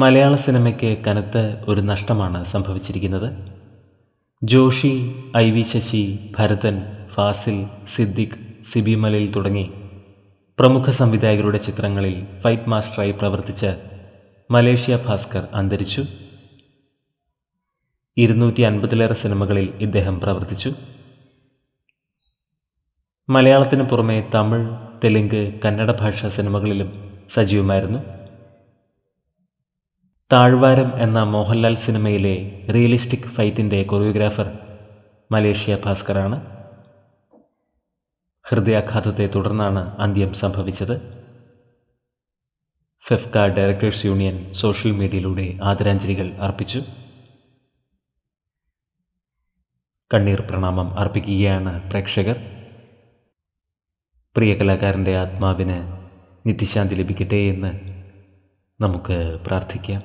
മലയാള സിനിമയ്ക്ക് കനത്ത ഒരു നഷ്ടമാണ് സംഭവിച്ചിരിക്കുന്നത്. ജോഷി ഐ വി ശശി ഭരതൻ ഫാസിൽ സിദ്ദിഖ് സിബി മലിൽ തുടങ്ങി പ്രമുഖ സംവിധായകരുടെ ചിത്രങ്ങളിൽ ഫൈറ്റ് മാസ്റ്ററായി പ്രവർത്തിച്ച് മലേഷ്യ ഭാസ്കർ അന്തരിച്ചു. ഇരുന്നൂറ്റി അൻപതിലേറെ സിനിമകളിൽ ഇദ്ദേഹം പ്രവർത്തിച്ചു. മലയാളത്തിന് പുറമെ തമിഴ് തെലുങ്ക് കന്നഡ ഭാഷാ സിനിമകളിലും സജീവമായിരുന്നു. താഴ്വാരം എന്ന മോഹൻലാൽ സിനിമയിലെ റിയലിസ്റ്റിക് ഫൈറ്റിന്റെ കൊറിയോഗ്രാഫർ മലേഷ്യ ഭാസ്കറാണ്. ഹൃദയാഘാതത്തെ തുടർന്നാണ് അന്ത്യം സംഭവിച്ചത്. ഫെഫ്ക ഡയറക്ടേഴ്സ് യൂണിയൻ സോഷ്യൽ മീഡിയയിലൂടെ ആദരാഞ്ജലികൾ അർപ്പിച്ചു. കണ്ണീർ പ്രണാമം അർപ്പിക്കുകയാണ് പ്രേക്ഷകർ. പ്രിയ കലാകാരന്റെ ആത്മാവിന് നിത്യശാന്തി ലഭിക്കട്ടെ എന്ന് നമുക്ക് പ്രാർത്ഥിക്കാം.